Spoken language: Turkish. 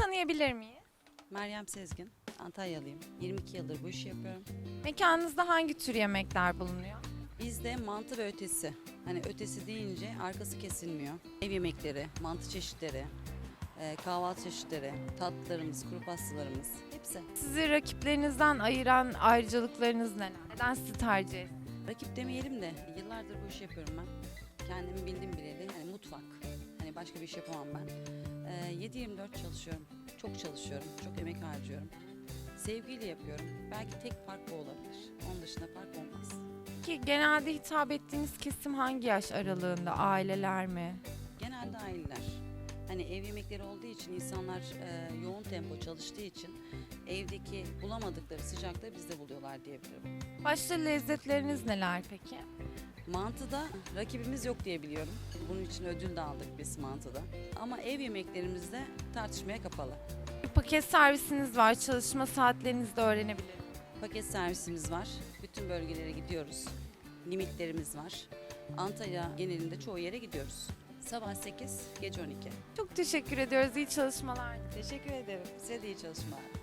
tanıyabilir miyiz? Meryem Sezgin, Antalyalıyım. 22 yıldır bu işi yapıyorum. Mekanınızda hangi tür yemekler bulunuyor? Bizde mantı ve ötesi. Hani ötesi deyince arkası kesilmiyor. Ev yemekleri, mantı çeşitleri, e, kahvaltı çeşitleri, tatlılarımız, kuru pastalarımız hepsi. Sizi rakiplerinizden ayıran ayrıcalıklarınız neler? Neden sizi tercih ettiniz? Rakip demeyelim de yıllardır bu işi yapıyorum ben. Kendimi bildim bileli. Hani mutfak. Hani başka bir iş yapamam ben. E, 7-24 çalışıyorum. Çok çalışıyorum. Çok emek harcıyorum. Sevgiyle yapıyorum. Belki tek fark bu olabilir. Onun dışında fark olmaz. Ki genelde hitap ettiğiniz kesim hangi yaş aralığında? Aileler mi? Genelde aileler. Hani ev yemekleri olduğu için insanlar e, yoğun tempo çalıştığı için evdeki bulamadıkları sıcaklığı bizde buluyorlar diyebilirim. Başta lezzetleriniz neler peki? Mantıda rakibimiz yok diye biliyorum. Bunun için ödül de aldık biz mantıda. Ama ev yemeklerimizde tartışmaya kapalı. Bir paket servisiniz var. Çalışma saatlerinizi de öğrenebilirim. Paket servisimiz var. Bütün bölgelere gidiyoruz. Limitlerimiz var. Antalya genelinde çoğu yere gidiyoruz. Sabah 8, gece 12. Çok teşekkür ediyoruz. İyi çalışmalar. Teşekkür ederim. Size de iyi çalışmalar.